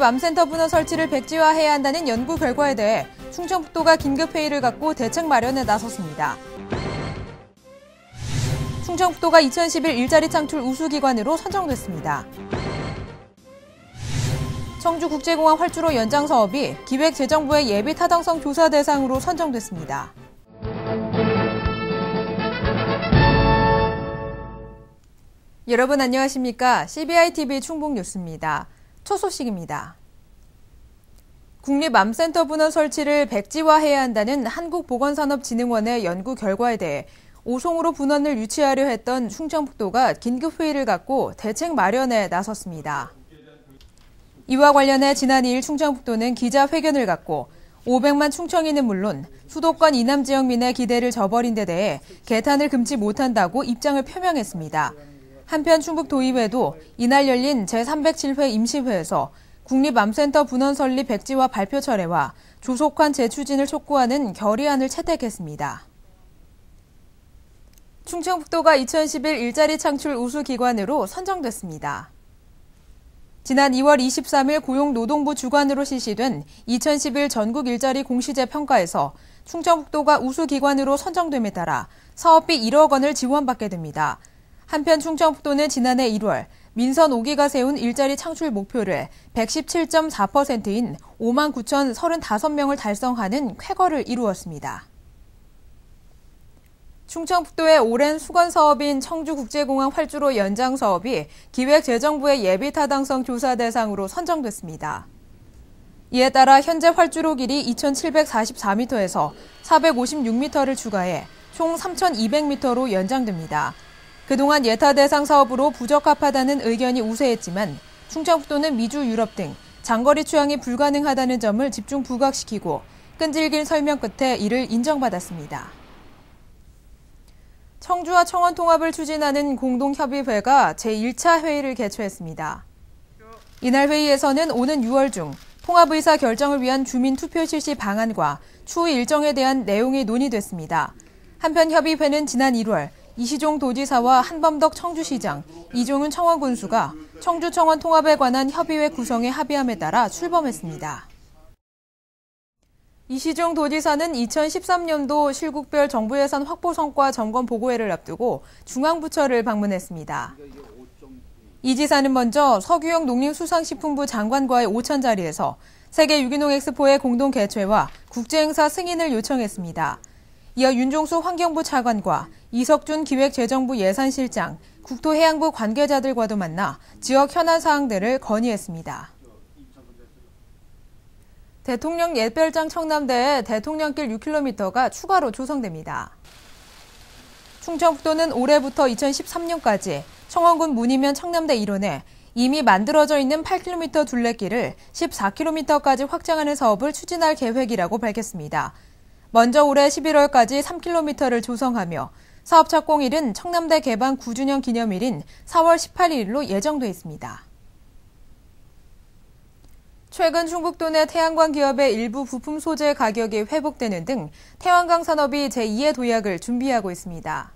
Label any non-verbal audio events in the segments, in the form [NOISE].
국립암센터 분원 설치를 백지화해야 한다는 연구 결과에 대해 충청북도가 긴급 회의를 갖고 대책 마련에 나섰습니다. 충청북도가 2011 일자리 창출 우수기관으로 선정됐습니다. 청주국제공항 활주로 연장 사업이 기획재정부의 예비 타당성 조사 대상으로 선정됐습니다. 여러분 안녕하십니까? CBI-TV 충북 뉴스입니다. 첫 소식입니다. 국립암센터 분원 설치를 백지화해야 한다는 한국보건산업진흥원의 연구 결과에 대해 오송으로 분원을 유치하려 했던 충청북도가 긴급 회의를 갖고 대책 마련에 나섰습니다. 이와 관련해 지난 2일 충청북도는 기자회견을 갖고 500만 충청인은 물론 수도권 이남 지역민의 기대를 저버린 데 대해 개탄을 금치 못한다고 입장을 표명했습니다. 한편 충북 도의회도 이날 열린 제307회 임시회에서 국립암센터 분원 설립 백지화 발표 철회와 조속한 재추진을 촉구하는 결의안을 채택했습니다. 충청북도가 2011 일자리 창출 우수기관으로 선정됐습니다. 지난 2월 23일 고용노동부 주관으로 실시된 2011 전국 일자리 공시제 평가에서 충청북도가 우수기관으로 선정됨에 따라 사업비 1억 원을 지원받게 됩니다. 한편 충청북도는 지난해 1월 민선 5기가 세운 일자리 창출 목표를 117.4%인 5만 9,035명을 달성하는 쾌거를 이루었습니다. 충청북도의 오랜 수건 사업인 청주국제공항 활주로 연장 사업이 기획재정부의 예비 타당성 조사 대상으로 선정됐습니다. 이에 따라 현재 활주로 길이 2,744m에서 456m를 추가해 총 3,200m로 연장됩니다. 그동안 예타 대상 사업으로 부적합하다는 의견이 우세했지만 충청북도는 미주 유럽 등 장거리 취항이 불가능하다는 점을 집중 부각시키고 끈질긴 설명 끝에 이를 인정받았습니다. 청주와 청원 통합을 추진하는 공동협의회가 제1차 회의를 개최했습니다. 이날 회의에서는 오는 6월 중 통합 의사 결정을 위한 주민 투표 실시 방안과 추후 일정에 대한 내용이 논의됐습니다. 한편 협의회는 지난 1월 이시종 도지사와 한범덕 청주시장, 이종훈 청원군수가 청주 청원 통합에 관한 협의회 구성에 합의함에 따라 출범했습니다. 이시종 도지사는 2013년도 실국별 정부 예산 확보 성과 점검 보고회를 앞두고 중앙부처를 방문했습니다. 이 지사는 먼저 서규영 농림수산식품부 장관과의 오찬 자리에서 세계 유기농 엑스포의 공동 개최와 국제행사 승인을 요청했습니다. 이어 윤종수 환경부 차관과 이석준 기획재정부 예산실장, 국토해양부 관계자들과도 만나 지역 현안 사항들을 건의했습니다. 대통령 옛별장 청남대에 대통령길 6km가 추가로 조성됩니다. 충청북도는 올해부터 2013년까지 청원군 문이면 청남대 일원에 이미 만들어져 있는 8km 둘레길을 14km까지 확장하는 사업을 추진할 계획이라고 밝혔습니다. 먼저 올해 11월까지 3km를 조성하며 사업 착공일은 청남대 개방 9주년 기념일인 4월 18일로 예정돼 있습니다. 최근 충북도 내 태양광 기업의 일부 부품 소재 가격이 회복되는 등 태양광 산업이 제2의 도약을 준비하고 있습니다.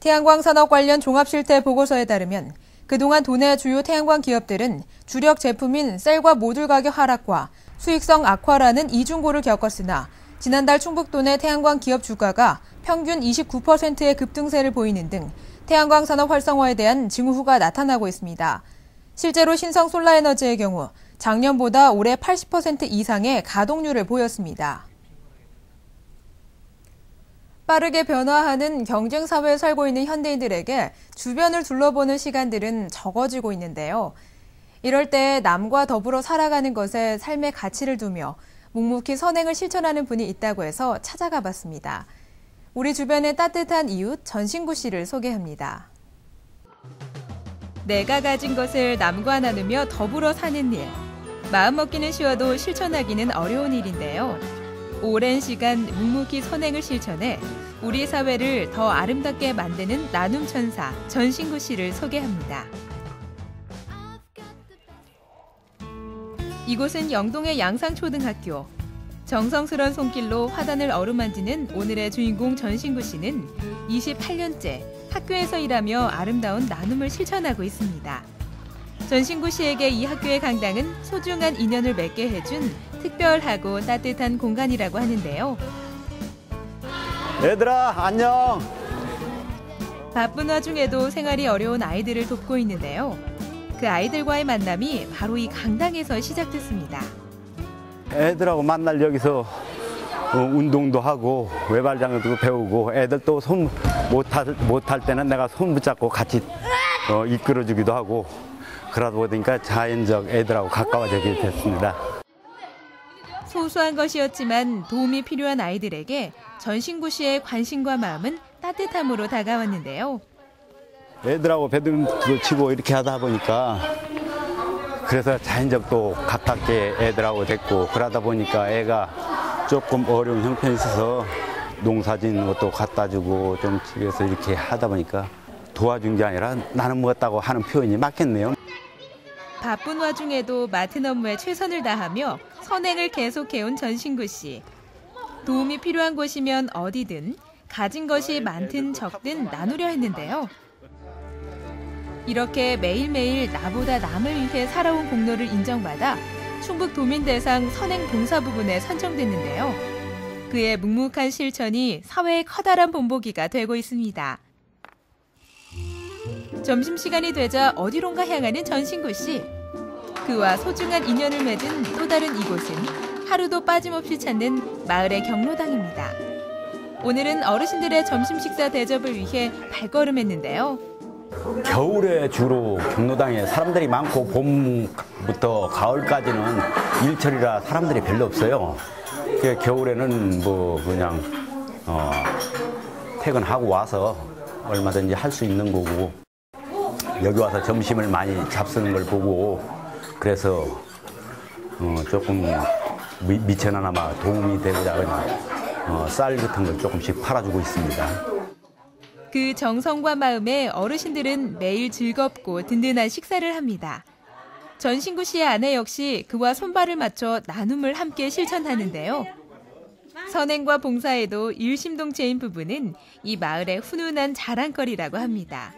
태양광 산업 관련 종합실태 보고서에 따르면 그동안 도내 주요 태양광 기업들은 주력 제품인 셀과 모듈 가격 하락과 수익성 악화라는 이중고를 겪었으나 지난달 충북도 내 태양광 기업 주가가 평균 29%의 급등세를 보이는 등 태양광 산업 활성화에 대한 징후가 나타나고 있습니다. 실제로 신성 솔라에너지의 경우 작년보다 올해 80% 이상의 가동률을 보였습니다. 빠르게 변화하는 경쟁 사회에 살고 있는 현대인들에게 주변을 둘러보는 시간들은 적어지고 있는데요. 이럴 때 남과 더불어 살아가는 것에 삶의 가치를 두며 묵묵히 선행을 실천하는 분이 있다고 해서 찾아가 봤습니다. 우리 주변의 따뜻한 이웃 전신구 씨를 소개합니다. 내가 가진 것을 남과 나누며 더불어 사는 일. 마음 먹기는 쉬워도 실천하기는 어려운 일인데요. 오랜 시간 묵묵히 선행을 실천해 우리 사회를 더 아름답게 만드는 나눔 천사 전신구 씨를 소개합니다. 이곳은 영동의 양상초등학교. 정성스런 손길로 화단을 어루만지는 오늘의 주인공 전신구 씨는 28년째 학교에서 일하며 아름다운 나눔을 실천하고 있습니다. 전신구 씨에게 이 학교의 강당은 소중한 인연을 맺게 해준 특별하고 따뜻한 공간이라고 하는데요. 얘들아 안녕. 바쁜 와중에도 생활이 어려운 아이들을 돕고 있는데요. 그 아이들과의 만남이 바로 이 강당에서 시작됐습니다. 애들하고 만날 여기서 어, 운동도 하고 외발장도 배우고 애들 또 손 못할 못할 때는 내가 손 붙잡고 같이 어, 이끌어주기도 하고 그러다 보니까 자연적 애들하고 가까워지게 됐습니다. 소소한 것이었지만 도움이 필요한 아이들에게 전신구 씨의 관심과 마음은 따뜻함으로 다가왔는데요. 애들하고 배드민턴도 치고 이렇게 하다 보니까 그래서 자연적 또 가깝게 애들하고 됐고 그러다 보니까 애가 조금 어려운 형편이 있어서 농사진 것도 갖다 주고 좀 집에서 이렇게 하다 보니까 도와준 게 아니라 나는 뭐었다고 하는 표현이 맞겠네요. 바쁜 와중에도 맡은 업무에 최선을 다하며 선행을 계속해온 전신구 씨. 도움이 필요한 곳이면 어디든 가진 것이 많든 적든 나누려 했는데요. 이렇게 매일매일 나보다 남을 위해 살아온 공로를 인정받아 충북 도민대상 선행 봉사 부분에 선정됐는데요. 그의 묵묵한 실천이 사회의 커다란 본보기가 되고 있습니다. 점심시간이 되자 어디론가 향하는 전신구 씨. 그와 소중한 인연을 맺은 또 다른 이곳은 하루도 빠짐없이 찾는 마을의 경로당입니다. 오늘은 어르신들의 점심 식사 대접을 위해 발걸음했는데요. 겨울에 주로 경로당에 사람들이 많고 봄부터 가을까지는 일철이라 사람들이 별로 없어요. 그 겨울에는 뭐 그냥 어, 퇴근하고 와서 얼마든지 할 수 있는 거고 여기 와서 점심을 많이 잡수는 걸 보고 그래서 어, 조금 미, 미천하나마 도움이 되고자 그냥 어, 쌀 같은 걸 조금씩 팔아주고 있습니다. 그 정성과 마음에 어르신들은 매일 즐겁고 든든한 식사를 합니다. 전신구 씨의 아내 역시 그와 손발을 맞춰 나눔을 함께 실천하는데요. 선행과 봉사에도 일심동체인 부부는 이 마을의 훈훈한 자랑거리라고 합니다.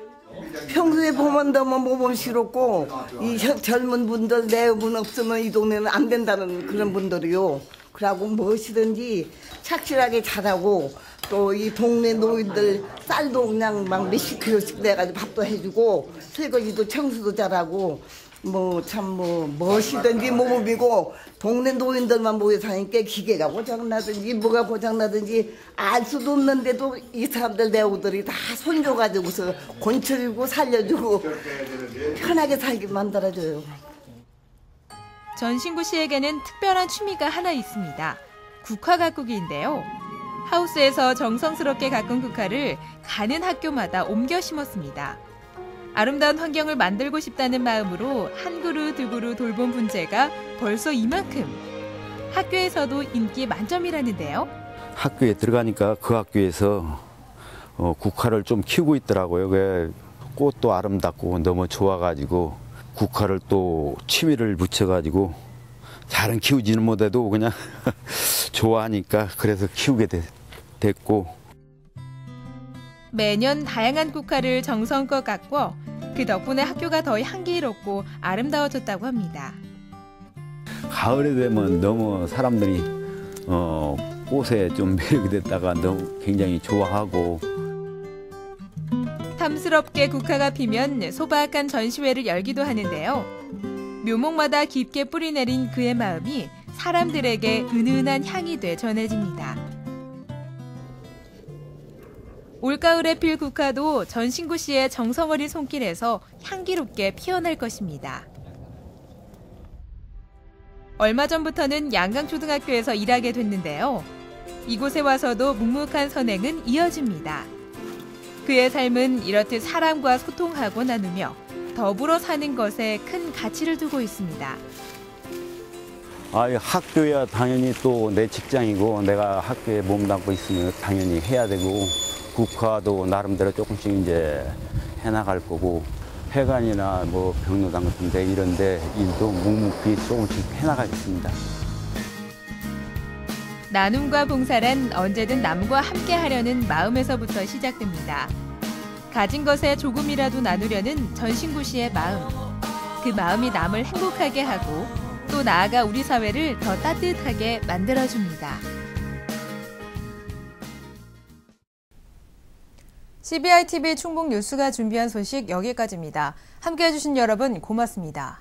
평소에 보면 너무 모범 싫었고 이 젊은 분들 내 분 없으면 이 동네는 안 된다는 그런 분들이요. 그러고 무엇이든지 착실하게 잘하고 또 이 동네 노인들 쌀도 그냥 막 몇십 킬로씩 내가지고 밥도 해주고 설거지도 청소도 잘하고 뭐참뭐 무엇이든지 모범이고 동네 노인들만 모여 사니까 기계가 고장나든지 뭐가 고장나든지 알 수도 없는데도 이 사람들 내우들이 다 손줘가지고서 곤쳐주고 살려주고 편하게 살게 만들어줘요. 전신구 씨에게는 특별한 취미가 하나 있습니다. 국화 가꾸기인데요. 하우스에서 정성스럽게 가꾼 국화를 가는 학교마다 옮겨 심었습니다. 아름다운 환경을 만들고 싶다는 마음으로 한 그루 두 그루 돌본 분재가 벌써 이만큼. 학교에서도 인기 만점이라는데요. 학교에 들어가니까 그 학교에서 어, 국화를 좀 키우고 있더라고요. 그 꽃도 아름답고 너무 좋아가지고 국화를 또 취미를 붙여가지고 잘은 키우지는 못해도 그냥 [LAUGHS] 좋아하니까 그래서 키우게 되, 됐고 매년 다양한 국화를 정성껏 가꿔 그 덕분에 학교가 더 향기롭고 아름다워졌다고 합니다. 가을에 되면 너무 사람들이 어, 꽃에 좀 매력이 됐다가 너무 굉장히 좋아하고 탐스럽게 국화가 피면 소박한 전시회를 열기도 하는데요. 묘목마다 깊게 뿌리 내린 그의 마음이 사람들에게 은은한 향이 돼 전해집니다. 올가을에 필 국화도 전신구 씨의 정성어린 손길에서 향기롭게 피어날 것입니다. 얼마 전부터는 양강초등학교에서 일하게 됐는데요. 이곳에 와서도 묵묵한 선행은 이어집니다. 그의 삶은 이렇듯 사람과 소통하고 나누며 더불어 사는 것에 큰 가치를 두고 있습니다. 아, 학교야 당연히 또 내 직장이고 내가 학교에 몸담고 있으면 당연히 해야 되고 국화도 나름대로 조금씩 이제 해나갈 거고 회관이나 뭐 병로당 같은데 이런데 일도 묵묵히 조금씩 해나가겠습니다. 나눔과 봉사란 언제든 남과 함께 하려는 마음에서부터 시작됩니다. 가진 것에 조금이라도 나누려는 전신구 씨의 마음. 그 마음이 남을 행복하게 하고 또 나아가 우리 사회를 더 따뜻하게 만들어줍니다. CBI TV 충북 뉴스가 준비한 소식 여기까지입니다. 함께 해 주신 여러분 고맙습니다.